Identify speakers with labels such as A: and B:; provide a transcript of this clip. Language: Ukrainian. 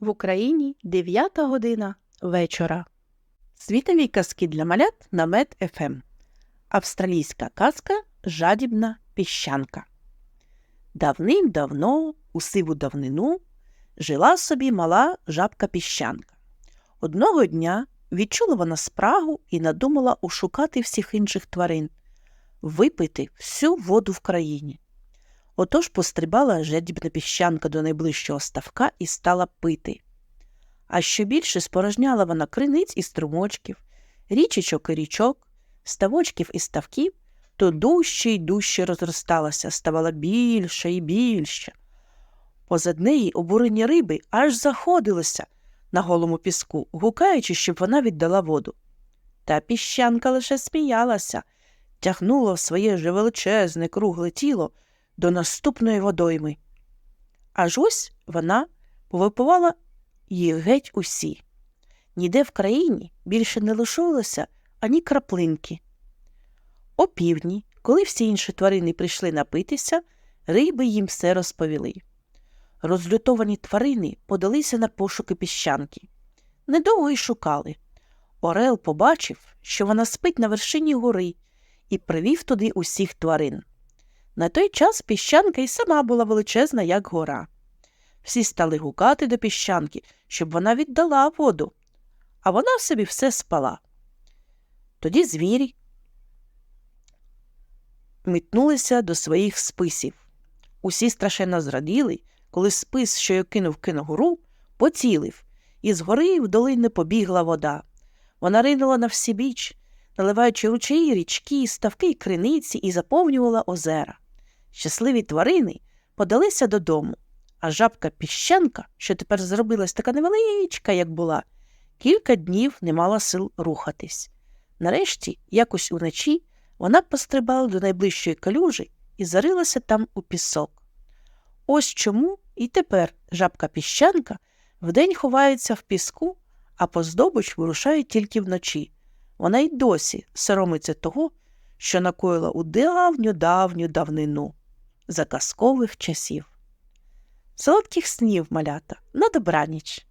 A: В Україні 9 година вечора. Світові казки для малят на Мед ФМ. Австралійська казка Жадібна піщанка. Давним-давно, у сиву давнину, жила собі мала жабка піщанка. Одного дня відчула вона спрагу і надумала ушукати всіх інших тварин, випити всю воду в країні. Отож пострибала жадібна піщанка до найближчого ставка і стала пити. А що більше спорожняла вона криниць і струмочків, річечок і річок, ставочків і ставків, то дужче й дужче розросталася, ставала більше і більше. Позад неї обурені риби аж заходилися на голому піску, гукаючи, щоб вона віддала воду. Та піщанка лише сміялася, тягнула в своє же величезне кругле тіло до наступної водойми. Аж ось вона повипивала їх геть усі. Ніде в країні більше не лишилося ані краплинки. О півдні, коли всі інші тварини прийшли напитися, риби їм все розповіли. Розлютовані тварини подалися на пошуки піщанки. Недовго й шукали. Орел побачив, що вона спить на вершині гори, і привів туди усіх тварин. На той час піщанка й сама була величезна, як гора. Всі стали гукати до піщанки, щоб вона віддала воду, а вона в собі все спала. Тоді звірі метнулися до своїх списів. Усі страшенно зраділи, коли спис, що я кинув киногуру, поцілив, і згори в долини побігла вода. Вона ринула на всі біч, наливаючи ручаї, річки, ставки й криниці і заповнювала озера. Щасливі тварини подалися додому, а жабка піщанка, що тепер зробилась така невеличка, як була, кілька днів не мала сил рухатись. Нарешті, якось уночі, вона пострибала до найближчої калюжі і зарилася там у пісок. Ось чому і тепер жабка піщанка вдень ховається в піску, а по здобич вирушає тільки вночі. Вона й досі соромиться того, що накоїла у давню давню давнину за казкових часів. Солодких снів, малята, на добраніч!